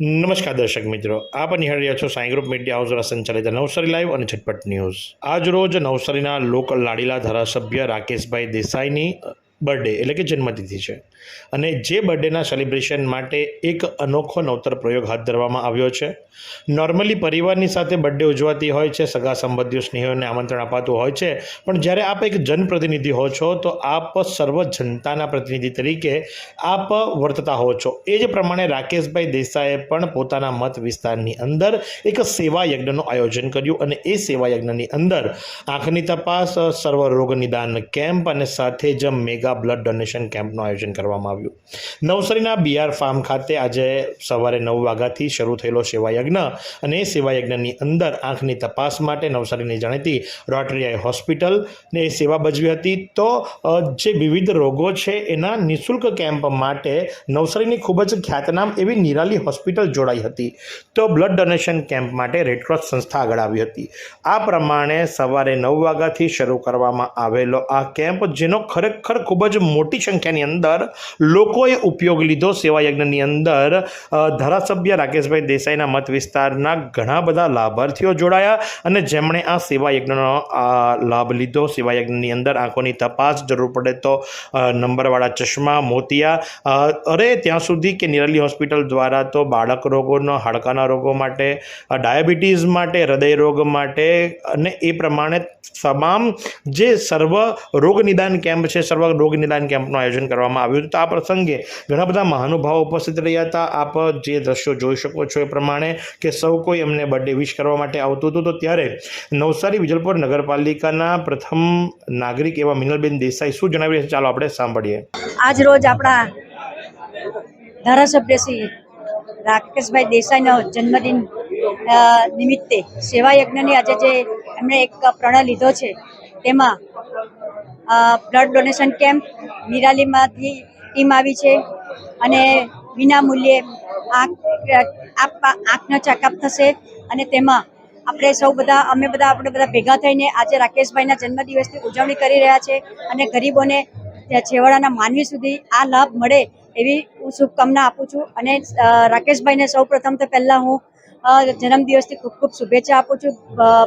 નમસ્કાર દર્શક મિત્રો, આપ નિહાળી છો સાંઈ ગ્રુપ મીડિયા હાઉસ દ્વારા સંચાલિત નવસારી લાઈવ અને ઝટપટ ન્યૂઝ. આજ રોજ નવસારીના લોકલ લાડીલા ધારાસભ્ય રાકેશભાઈ દેસાઈની બર્થડે એટલે કે જન્મતિથિ છે. અને જે બર્થડેના સેલિબ્રેશન માટે એક અનોખો નવતર પ્રયોગ હાથ ધરવામાં આવ્યો છે. નોર્મલી પરિવારની સાથે બર્થડે ઉજવાતી હોય છે, સગા સંબંધીઓ, સ્નેહીઓને આમંત્રણ અપાતું હોય છે. પણ જ્યારે આપ એક જનપ્રતિનિધિ હો છો, તો આપ સર્વ જનતાના પ્રતિનિધિ તરીકે આપ વર્તતા હો છો. એ જ પ્રમાણે રાકેશભાઈ દેસાઈએ પણ પોતાના મત વિસ્તારની અંદર એક સેવા યજ્ઞનું આયોજન કર્યું અને એ સેવા યજ્ઞની અંદર આંખની તપાસ, સર્વ રોગ નિદાન કેમ્પ અને સાથે જ મેગા બ્લડ ડોનેશન કેમ્પનું આયોજન કરવામાં આવ્યું. નવસારીના બીઆર ફાર્મ ખાતે આજે સવારે નવ વાગ્યાથી શરૂ થયેલો સેવાયજ્ઞ અને એ સેવાયજ્ઞની અંદર આંખની તપાસ માટે નવસારીની જાણીતી રોટરી આઈ હોસ્પિટલ ને સેવા ભજવી હતી. તો જે વિવિધ રોગો છે એના નિઃશુલ્ક કેમ્પ માટે નવસારીની ખૂબ જ ખ્યાતનામ એવી નિરાલી હોસ્પિટલ જોડાઈ હતી. તો બ્લડ ડોનેશન કેમ્પ માટે રેડક્રોસ સંસ્થા આગળ આવી હતી. આ પ્રમાણે સવારે નવ વાગ્યાથી શરૂ કરવામાં આવેલો આ કેમ્પ, જેનો ખરેખર ખૂબ જ મોટી સંખ્યાની અંદર લોકોએ ઉપયોગ લીધો સેવાયજ્ઞની અંદર. ધારાસભ્ય રાકેશભાઈ દેસાઈના મત વિસ્તારના ઘણા બધા લાભાર્થીઓ જોડાયા અને જેમણે આ સેવા યજ્ઞનો આ લાભ લીધો. સેવાયજ્ઞની અંદર આંખોની તપાસ જરૂર પડે તો નંબરવાળા ચશ્મા મોતિયા. અરે, ત્યાં સુધી કે નિરલી હોસ્પિટલ દ્વારા તો બાળક રોગોનો, હાડકાના રોગો માટે ડાયાબિટીસ માટે, હૃદય રોગ માટે અને એ પ્રમાણે તમામ જે સર્વ રોગ નિદાન કેમ્પ છે, સર્વ રોગ નિદાન કેમ્પનું આયોજન કરવામાં આવ્યું તો આ પ્રસંગે ઘણા બધા મહાનુભાવો ઉપસ્થિત રહ્યા હતા. આપ જે દ્રશ્યો જોઈ શકો છો એ પ્રમાણે કે સૌ કોઈ એમને બર્થડે વિશ કરવા માટે આવતું હતું. તો ત્યારે નવસારી વિજલપુર નગરપાલિકાના પ્રથમ નાગરિક એવા મિનલબેન દેસાઈ શું જણાવી રહ્યા ચાલો આપણે સાંભળીએ. આજ રોજ આપણા ધારાસભ્ય શ્રી રાકેશભાઈ દેસાઈનો જન્મદિન નિમિત્તે સેવા યજ્ઞની આજે જે એમણે એક પ્રણય લીધો છે, તેમાં બ્લડ ડોનેશન કેમ્પ, નિરાલીમાંથી ટીમ આવી છે. અને વિના મૂલ્યે આંખ આપ આંખનો ચેકઅપ થશે. અને તેમાં આપણે સૌ બધા, અમે બધા આપણે બધા ભેગા થઈને આજે રાકેશભાઈના જન્મદિવસની ઉજવણી કરી રહ્યા છે. અને ગરીબોને છેવાડાના માનવી સુધી આ લાભ મળે એવી હું શુભકામના આપું છું. અને રાકેશભાઈને સૌ પ્રથમ તો પહેલાં હું જન્મદિવસની ખૂબ ખૂબ શુભેચ્છા આપું છું.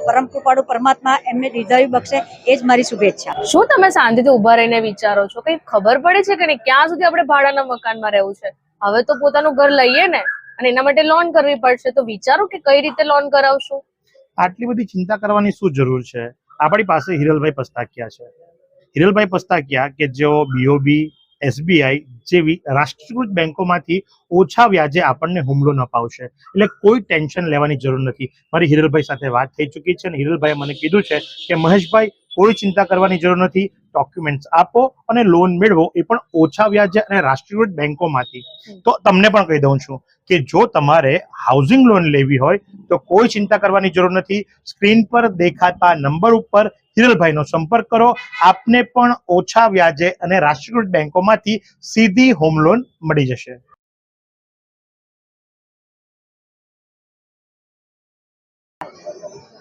પરમ કૃપાળુ પરમાત્મા એમને દીર્ઘાયુ બક્ષે એ જ મારી શુભેચ્છા. શું તમે શાંતિથી ઊભા રહીને વિચારો છો? કઈ ખબર પડે છે કે નહીં? ક્યાં સુધી આપણે ભાડાના મકાનમાં રહેવું છે? હવે તો પોતાનું ઘર લઈએ ને અને એના માટે લોન કરવી પડશે. તો વિચારો કે કઈ રીતે લોન કરાવશું? આટલી બધી ચિંતા કરવાની શું જરૂર છે? આપણી પાસે હિરલભાઈ પસ્તાકિયા છે. હિરલભાઈ પસ્તાકિયા કે જેઓ બીઓબી એસબીઆઈ જેવી રાષ્ટ્રીયકૃત બેંકોમાંથી ઓછા વ્યાજે આપણને હુમલો ન અપાવશે એટલે કોઈ ટેન્શન લેવાની જરૂર નથી. મારી હિરલભાઈ સાથે વાત થઈ ચૂકી છે અને હિરલભાઈએ મને કીધું છે કે મહેશભાઈ, કોઈ ચિંતા કરવાની જરૂર નથી. ડોક્યુમેન્ટ્સ આપો અને લોન મેળવો. એ પણ ઓછા વ્યાજે અને રાષ્ટ્રીયકૃત બેંકોમાંથી. તો તમને પણ કહી દઉં છું કે જો તમારે હાઉસિંગ લોન લેવી હોય તો કોઈ ચિંતા કરવાની જરૂર નથી. સ્ક્રીન પર દેખાતા નંબર ઉપર હિરલભાઈનો સંપર્ક કરો. આપને પણ ઓછા વ્યાજે અને રાષ્ટ્રીયકૃત બેંકોમાંથી સીધી હોમ લોન મળી જશે.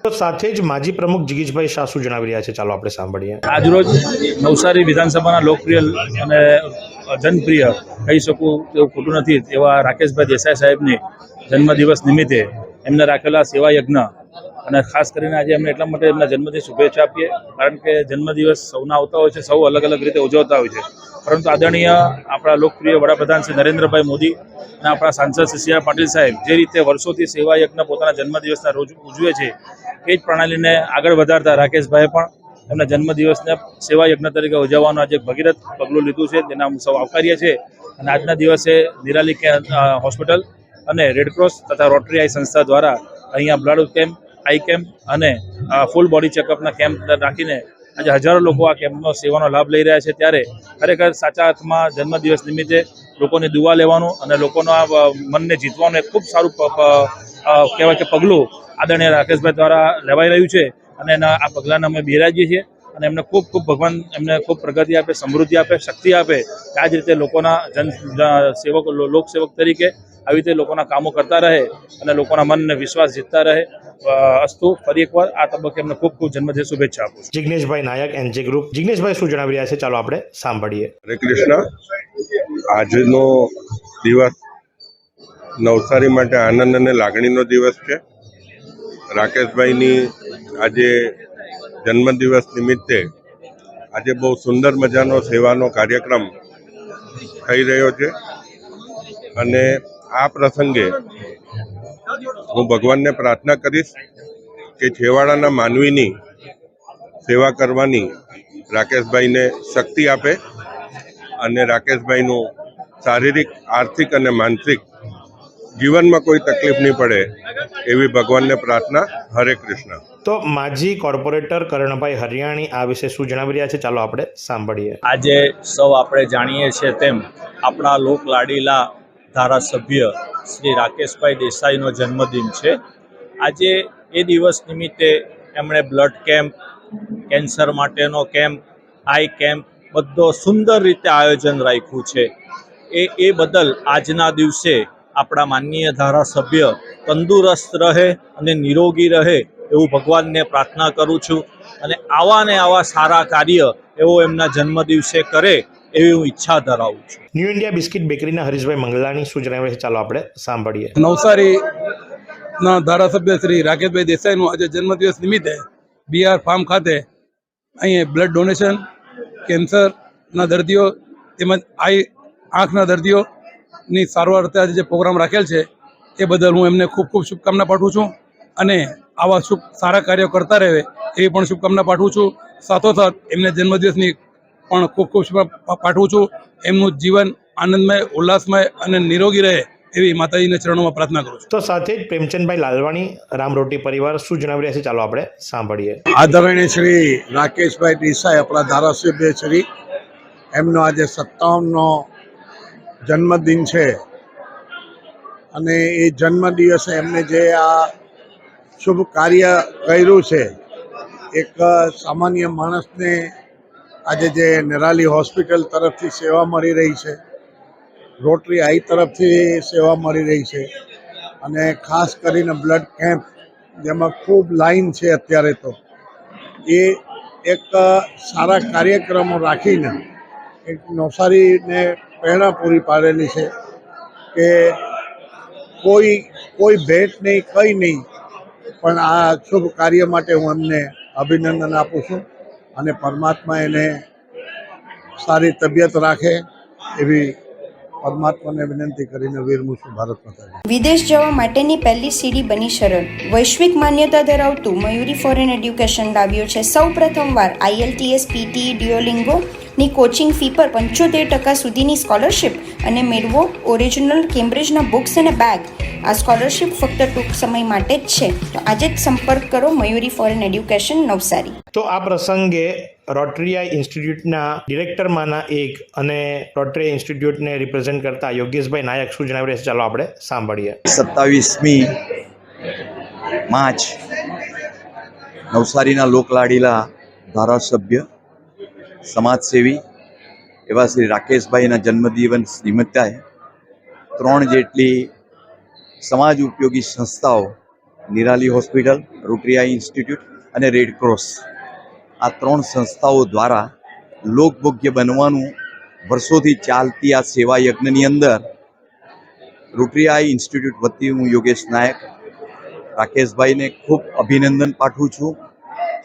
તો સાથે જ માજી પ્રમુખ જીગીશભાઈ શાહ શું જણાવી રહ્યા છે. ચાલો આપણે સાંભળીએ. આજરોજ નવસારી વિધાનસભાના લોકપ્રિય અને જનપ્રિય કહી શકું તેવું ખોટું નથી એવા રાકેશભાઈ દેસાઈ સાહેબની જન્મદિવસ નિમિત્તે એમને રાખેલા સેવા યજ્ઞ અને ખાસ કરીને આજે એમને એટલા માટે એમના જન્મદિવસ શુભેચ્છા આપીએ, કારણ કે જન્મદિવસ સૌના આવતા હોય છે, સૌ અલગ અલગ રીતે ઉજવતા હોય છે. પરંતુ આદરણીય આપણા લોકપ્રિય વડાપ્રધાન શ્રી નરેન્દ્રભાઈ મોદી અને આપણા સાંસદ શ્રી પાટીલ સાહેબ જે રીતે વર્ષોથી સેવા યજ્ઞ પોતાના જન્મદિવસના રોજ ઉજવે છે, એ જ પ્રણાલીને આગળ વધારતા રાકેશભાઈએ પણ એમના જન્મદિવસને સેવા યજ્ઞ તરીકે ઉજવવાનું આજે ભગીરથ પગલું લીધું છે તેના સૌ આવકારીએ છીએ. અને આજના દિવસે નિરાલી હોસ્પિટલ અને રેડક્રોસ તથા રોટરી આઈ સંસ્થા દ્વારા અહીંયા બ્લડ કેમ્પ આઈ કેમ્પ અને ફૂલ બોડી ચેકઅપના કેમ્પ રાખીને આજે હજારો લોકો આ કેમ્પનો સેવાનો લાભ લઈ રહ્યા છે. ત્યારે ખરેખર સાચા અર્થમાં જન્મદિવસ નિમિત્તે લોકોની દુવા લેવાનું અને લોકોનો આ મનને જીતવાનું એક ખૂબ સારું કહેવાય કે પગલું આદરણીય રાકેશભાઈ દ્વારા લેવાઈ રહ્યું છે અને એના આ પગલાંને અમે બિરાજીએ છીએ અને એમને ખૂબ ખૂબ ભગવાન એમને ખૂબ પ્રગતિ આપે, સમૃદ્ધિ આપે, શક્તિ આપે આ જ રીતે લોકોના જન સેવક લોકસેવક તરીકે આવી રીતે લોકોના કામો કરતા રહે અને લોકોના મનને વિશ્વાસ જીતતા રહે. અસ્તુ ફરી એકવાર આ તબક્કે એમને ખૂબ ખૂબ જન્મદિન શુભેચ્છા આપું છું. જિગ્નેશભાઈ નાયક એનજી ગ્રુપ. જિગ્નેશભાઈ શું જણાવી રહ્યા છે? ચાલો આપણે સાંભળીએ. હરે કૃષ્ણ. આજનો દિવસ નવસારી માટે આનંદ અને લાગણીનો દિવસ છે. રાકેશભાઈની આજે જન્મદિવસ નિમિત્તે આજે બહુ સુંદર મજાનો સેવાનો કાર્યક્રમ થઈ રહ્યો છે. અને આ પ્રસંગે હું ભગવાનને પ્રાર્થના કરીશ કે છેવાડાના માનવીની સેવા કરવાની રાકેશભાઈને શક્તિ આપે અને રાકેશભાઈનું શારીરિક આર્થિક અને માનસિક જીવનમાં કોઈ તકલીફ નહીં પડે એવી ભગવાનને પ્રાર્થના. હરે કૃષ્ણ. તો માજી કોર્પોરેટર કરણભાઈ હરિયાણી આ વિશે શું જણાવી રહ્યા છે? ચાલો આપણે સાંભળીએ. આજે સૌ આપણે જાણીએ છીએ તેમ આપણા લોકલાડીલા ધારાસભ્ય શ્રી રાકેશભાઈ દેસાઈનો જન્મદિન છે. આજે એ દિવસ નિમિત્તે એમણે બ્લડ કેમ્પ, કેન્સર માટેનો કેમ્પ, આઈ કેમ્પ બધો સુંદર રીતે આયોજન રાખ્યું છે. એ એ બદલ આજના દિવસે આપણા માનનીય ધારાસભ્ય તંદુરસ્ત રહે અને નિરોગી રહે એવું ભગવાનને પ્રાર્થના કરું છું. અને આવા ને આવા સારા કાર્ય એવો એમના જન્મદિવસે કરે એવી હું ઈચ્છા ધરાવું છું. ન્યૂ ઇન્ડિયા બિસ્કિટ બેકરીના હરીશભાઈ મંગલાની સૂચના ચાલો આપણે સાંભળીએ. નવસારી ના ધારાસભ્ય શ્રી રાકેશભાઈ દેસાઈનું આજે જન્મદિવસ નિમિત્તે બીઆર ફાર્મ ખાતે અહીંયા બ્લડ ડોનેશન કેન્સરના દર્દીઓ તેમજ આઈ આંખના દર્દીઓની સારવાર અર્થે આજે જે પ્રોગ્રામ રાખેલ છે એ બદલ હું એમને ખૂબ ખૂબ શુભકામના પાઠવું છું અને આવા શુભ સારા કાર્યો કરતા રહે એવી પણ શુભકામના પાઠવું છું. સાથોસાથ એમને જન્મદિવસની પણ ખૂબ ખૂબ શુભકામના પાઠવું છું. એમનું જીવન આનંદમય ઉલ્લાસમય અને નિરોગી રહે એવી માતાજીના ચરણોમાં પ્રાર્થના કરું છું. તો સાથે જ પ્રેમચંદભાઈ લાલવાણી રામરોટી પરિવાર શું જણાવી રહ્યા છે? ચાલો આપણે સાંભળીએ. આદરણીય શ્રી રાકેશભાઈ દેસાઈ આપણા ધારાસભ્ય શ્રી. એમનો આજે સત્તાવનનો જન્મદિન છે. અને એ જન્મદિવસે એમને જે આ શુભ કાર્ય કર્યું છે એક સામાન્ય માણસને આજે જે નિરાલી હોસ્પિટલ તરફથી સેવા મળી રહી છે, રોટરી આઈ તરફથી સેવા મળી રહી છે, અને ખાસ કરીને બ્લડ કેમ્પ જેમાં ખૂબ લાઈન છે અત્યારે તો, એ એક સારા કાર્યક્રમો રાખીને એક નવસારીને પ્રેરણા પૂરી પાડેલી છે કે કોઈ કોઈ ભેટ નહીં, કંઈ નહીં, પણ આ શુભ કાર્ય માટે હું એમને અભિનંદન આપું છું. અને પરમાત્મા એને સારી તબિયત રાખે એવી પરમાત્માને વિનંતી કરીને વિરમું છું ભારત માતા વિદેશ જવા માટેની પહેલી સીડી બની સરળ વૈશ્વિક માન્યતા ધરાવતું મયુરી ફોરેન એડ્યુકેશન લાવ્યું છે. સૌ પ્રથમવાર આઈએલટીએસ પીટી ડિયોલિંગો ની કોચિંગ ફી પર પંચોતેર ટકા સુધીની સ્કોલરશિપ અને મેળવો ઓરિજિનલ કેમ્બ્રિજના બુક્સ અને બેગ આ સ્કોલરશિપ ફક્ત ટૂંક સમય માટે જ છે. તો આજે જ સંપર્ક કરો મયુરી ફોરેન એડ્યુકેશન નવસારી. તો આ પ્રસંગે રોટરીયા ઇન્સ્ટિટ્યૂટના ડિરેક્ટરમાંના એક અને રોટરી ઇન્સ્ટિટ્યૂટને રિપ્રેઝેન્ટ કરતા યોગેશભાઈ નાયક શું જણાવી રહ્યા છે? ચાલો આપણે સાંભળીએ. સત્તાવીસમી માર્ચ નવસારીના લોકલાડીલા ધારાસભ્ય સમાજસેવી એવા શ્રી રાકેશભાઈના જન્મદિવસ નિમિત્તે ત્રણ જેટલી સમાજ ઉપયોગી સંસ્થાઓ, Nirali hospital Rotary eye institute અને રેડ ક્રોસ. આ ત્રણ સંસ્થાઓ દ્વારા લોકભોગ્ય બનવાનું વર્ષોથી ચાલતી આ સેવા યજ્ઞની અંદર રોટરીઆઈ ઇન્સ્ટિટ્યૂટ વતી હું યોગેશ નાયક, રાકેશભાઈને ખૂબ અભિનંદન પાઠવું છું.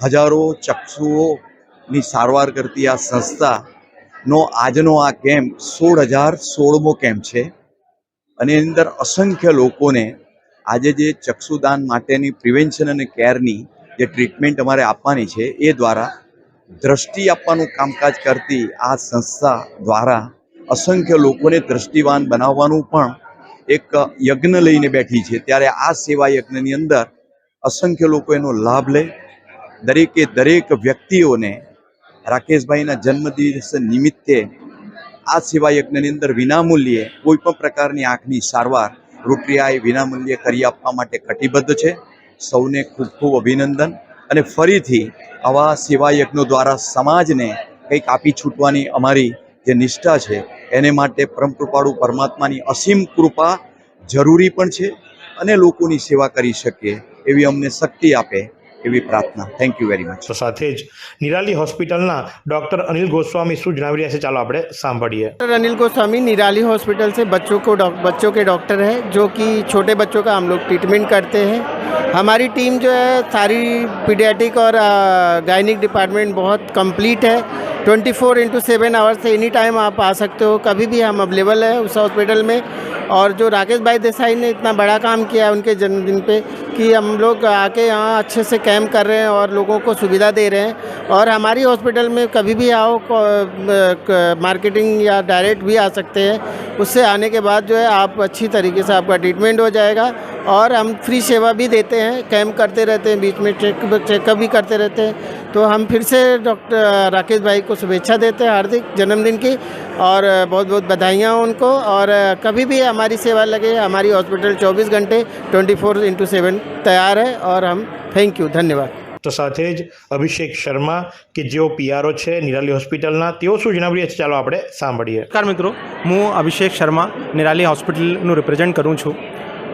હજારો ચક્ષુઓની સારવાર કરતી આ સંસ્થાનો આજનો આ કેમ્પ સોળ હજાર સોળમો કેમ્પ છે. અને એની અંદર અસંખ્ય લોકોને આજે જે ચક્ષુદાન માટેની પ્રિવેન્શન અને કેરની જે ટ્રીટમેન્ટ અમારે આપવાની છે, એ દ્વારા દ્રષ્ટિ આપવાનું કામકાજ કરતી આ સંસ્થા દ્વારા અસંખ્ય લોકોને દ્રષ્ટિવાન બનાવવાનું પણ એક યજ્ઞ લઈને બેઠી છે. ત્યારે આ સેવા યજ્ઞની અંદર અસંખ્ય લોકો એનો લાભ લે. દરેકે દરેક વ્યક્તિઓને રાકેશભાઈના જન્મદિવસ નિમિત્તે આ સેવા યજ્ઞની અંદર વિનામૂલ્યે કોઈ પણ પ્રકારની આંખની સારવાર રૂપિયાએ વિનામૂલ્યે કરી આપવા માટે કટિબદ્ધ છે. સૌને ખૂબ ખૂબ અભિનંદન. અને ફરીથી આવા સેવા યજ્ઞો દ્વારા સમાજને કંઈક આપી છૂટવાની અમારી જે નિષ્ઠા છે, એને માટે પરમ કૃપાળુ પરમાત્માની અસીમ કૃપા જરૂરી પણ છે અને લોકોની સેવા કરી શકીએ એવી અમને શક્તિ આપે એવી પ્રાર્થના થેન્ક યુ વેરી મચ તો સાથે જ નિરાલી હોસ્પિટલના ડૉક્ટર અનિલ ગોસ્વામી શું જણાવી રહ્યા છે ચાલો આપણે સાંભળીએ डॉक्टर अनिल गोस्वामी निराली हॉस्पिटल से बच्चों को डॉक- बच्चों के डॉक्टर हैं जो कि छोटे बच्चों का हम लोग ट्रीटमेंट करते हैं हमारी टीम जो है सारी पीडियाटिक और गायनिक डिपार्टमेंट बहुत कंप्लीट है। 24 four into seven hours any time आप आ सकते हो। कभी भी हम अवेलेबल है उस हॉस्पिटल में। और जो राकेश भाई देसाई ने इतना बड़ा काम किया है उनके जन्मदिन पे कि हम लोग आके यहाँ अच्छे से कैम्प कर रहे हैं और लोगों को सुविधा दे रहे हैं। और हमारी हॉस्पिटल में कभी भी आओ मार्केटिंग या डायरेक्ट भी आ सकते हैं। उससे आने के बाद जो है आप अच्छी तरीके से आपका ट्रीटमेंट हो जाएगा। और हम फ्री सेवा भी देते हैं। कैम्प करते रहते हैं बीच में चेक चेकअप भी करते रहते हैं तो हम फिर से डॉक्टर राकेश भाई को शुभेच्छा देते हैं हार्दिक जन्मदिन की और बहुत बहुत बधाइयाँ उनको और कभी भी हमारी सेवा लगे हमारी हॉस्पिटल 24 घंटे 24 फोर इंटू सेवन तैयार है और हम थैंक यू धन्यवाद તો સાથે જ અભિષેક શર્મા કે જેઓ પીઆરઓ છે નિરાલી હોસ્પિટલના તેઓ શું જણાવી રહ્યા છે ચાલો આપણે સાંભળીએ નમસ્કાર મિત્રો હું અભિષેક શર્મા નિરાલી હોસ્પિટલનું રિપ્રેઝેન્ટ કરું છું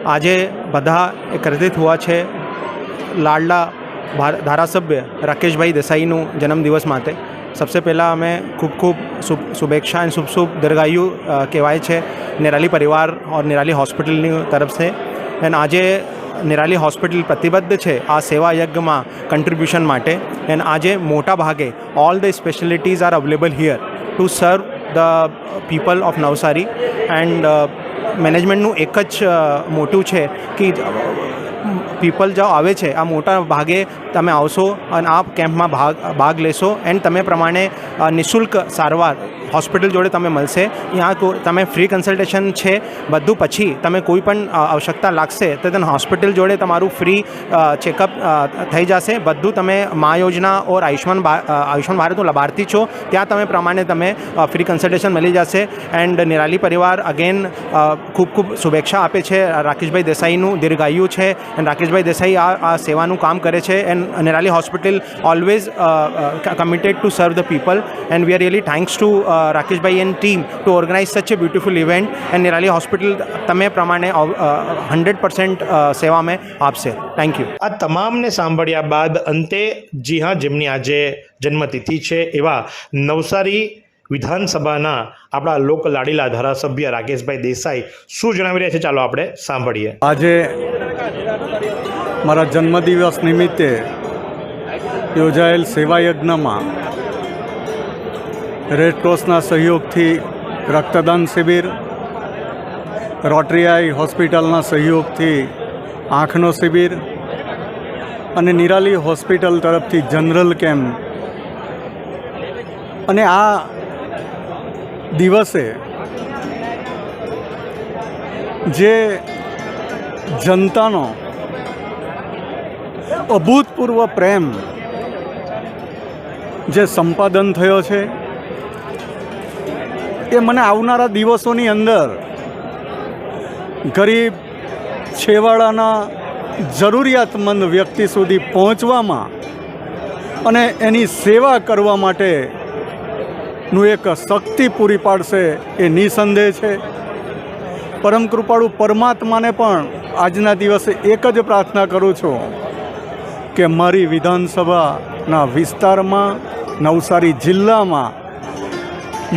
આજે બધા એકત્રિત હોવા છે. લાડલા ધારાસભ્ય રાકેશભાઈ દેસાઈનું જન્મદિવસ માટે. સબસે પહેલાં અમે ખૂબ ખૂબ શુભ, શુભેચ્છા અને શુભ શુભ દીર્ઘાયુ કહેવાય છે નિરાલી પરિવાર ઓર નિરાલી હોસ્પિટલની તરફ से એન્ડ આજે નિરાલી હોસ્પિટલ પ્રતિબદ્ધ છે આ સેવા યજ્ઞમાં કન્ટ્રીબ્યુશન માટે. એન્ડ આજે મોટા ભાગે all the specialities are available here to serve the people of Navsari and મેનેજમેન્ટનું એક જ મોટું છે કે પીપલ જો આવે છે. આ મોટા ભાગે તમે આવશો અને આ કેમ્પમાં ભાગ ભાગ લેશો એન્ડ તમે પ્રમાણે અ, નિઃશુલ્ક સારવાર હોસ્પિટલ જોડે તમે મળશે. ત્યાં કો- તમે ફ્રી કન્સલ્ટેશન છે બધું પછી તમે કોઈ પણ અ, આવશ્યકતા લાગશે તો તેને હોસ્પિટલ જોડે તમારું ફ્રી ચેકઅપ થઈ જશે. બધું તમે મા યોજના ઓર આયુષ્માન ભા- અ, આયુષ્માન ભારતનું લાભાર્થી છો. ત્યાં તમે પ્રમાણે તમે ફ્રી કન્સલ્ટેશન મળી જશે એન્ડ નિરાલી પરિવાર અગેન ખૂબ ખૂબ શુભેચ્છા આપે છે. રાકેશભાઈ દેસાઈનું દીર્ઘાયુ છે એન્ડ રાકેશભાઈ દેસાઈ આ આ સેવાનું કામ કરે છે and Nirali hospital always committed to serve the people and we are really thanks to Rakeshbhai and team to organise such a beautiful event and Nirali hospital તમે પ્રમાણે હંડ્રેડ પર્સન્ટ સેવા મેં આપશે. થેન્ક યુ આ તમામને સાંભળ્યા બાદ અંતે જી હા જેમની આજે જન્મતિથિ છે એવા નવસારી વિધાનસભાના આપણા લોક લાડીલા ધારાસભ્ય રાકેશભાઈ દેસાઈ શું જણાવી રહ્યા છે? ચાલો આપણે સાંભળીએ. આજે મારા જન્મદિવસ નિમિત્તે યોજાયેલ સેવાયજ્ઞમાં રેડક્રોસના રેડ ક્રોસના સહયોગથી રક્તદાન શિબિર રોટરી હોસ્પિટલના સહયોગથી આંખનો શિબિર અને નિરાલી હોસ્પિટલ તરફથી જનરલ કેમ્પ. અને આ દિવસે જે જનતાનો અભૂતપૂર્વ પ્રેમ જે સંપાદન થયો છે, એ મને આવનારા દિવસોની અંદર ગરીબ છેવાડાના જરૂરિયાતમંદ વ્યક્તિ સુધી પહોંચવામાં અને એની સેવા કરવા માટેનું એક શક્તિ પૂરી પાડશે એ નિસંદેહ છે. પરમ કૃપાળુ પરમાત્માને પણ આજના દિવસે એક જ પ્રાર્થના કરું છું કે મારી વિધાનસભાના વિસ્તારમાં, નવસારી જિલ્લામાં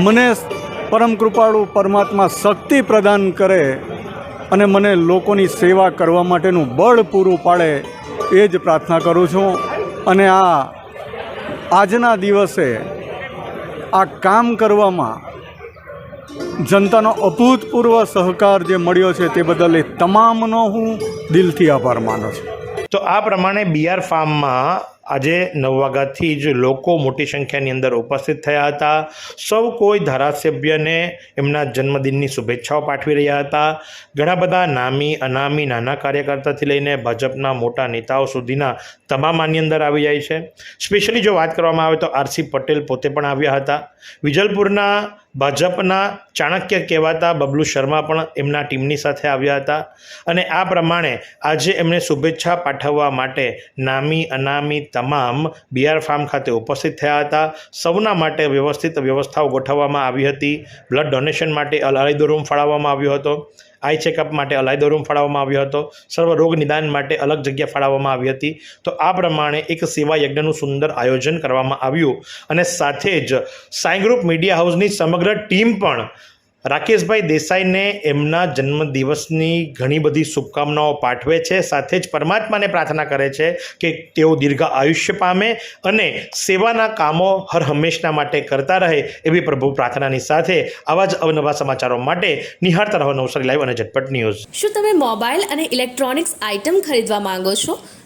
મને પરમ કૃપાળુ પરમાત્મા શક્તિ પ્રદાન કરે અને મને લોકોની સેવા કરવા માટેનું બળ પૂરું પાડે એ જ પ્રાર્થના કરું છું. અને આ આજના દિવસે આ કામ કરવામાં જનતાનો અભૂતપૂર્વ સહકાર જે મળ્યો છે તે બદલ એ તમામનો હું દિલથી આભાર માનું છું. તો આ પ્રમાણે બીઆર ફાર્મમાં આજે નવ વાગ્યાથી જ લોકો મોટી સંખ્યાની અંદર ઉપસ્થિત થયા હતા. સૌ કોઈ ધારાસભ્યને એમના જન્મદિનની શુભેચ્છાઓ પાઠવી રહ્યા હતા. ઘણા બધા નામી, અનામી, નાના કાર્યકર્તાથી લઈને ભાજપના મોટા નેતાઓ સુધીના તમામ આની અંદર આવી જાય છે. સ્પેશિયલી જો વાત કરવામાં આવે તો આરસી પટેલ પોતે પણ આવ્યા હતા. વિજલપુરના ભાજપના ચાણક્ય કહેવાતા બબલુ શર્મા પણ એમના ટીમની સાથે આવ્યા હતા અને આ પ્રમાણે આજે એમને શુભેચ્છા પાઠવવા માટે નામી અનામી તમામ બીઆર ફાર્મ ખાતે ઉપસ્થિત થયા હતા. સૌના માટે વ્યવસ્થિત વ્યવસ્થાઓ ગોઠવવામાં આવી હતી. બ્લડ ડોનેશન માટે અલાયદો રૂમ ફાળવવામાં આવ્યો હતો. આઈ ચેકઅપ માટે અલાયદો રૂમ ફાળવવામાં આવ્યો હતો. સર્વ રોગ નિદાન માટે અલગ જગ્યા ફાળવવામાં આવી હતી. તો આ પ્રમાણે એક સેવા યજ્ઞનું સુંદર આયોજન કરવામાં આવ્યું. અને સાથે જ સાંઈ ગ્રુપ મીડિયા હાઉસની સમગ્ર ટીમ પણ રાકેશભાઈ દેસાઈને એમના જન્મદિવસની ઘણી બધી શુભકામનાઓ પાઠવે છે. સાથે જ પરમાત્માને પ્રાર્થના કરે છે કે તેઓ દીર્ઘ આયુષ્ય પામે અને સેવાના કામો હર હંમેશના માટે કરતા રહે એવી પ્રભુ પ્રાર્થનાની સાથે આવા જ અવનવા સમાચારો માટે નિહાળતા રહો નવસારી લાઈવ અને ઝટપટ ન્યૂઝ. શું તમે મોબાઈલ અને ઇલેક્ટ્રોનિક્સ આઇટમ ખરીદવા માંગો છો?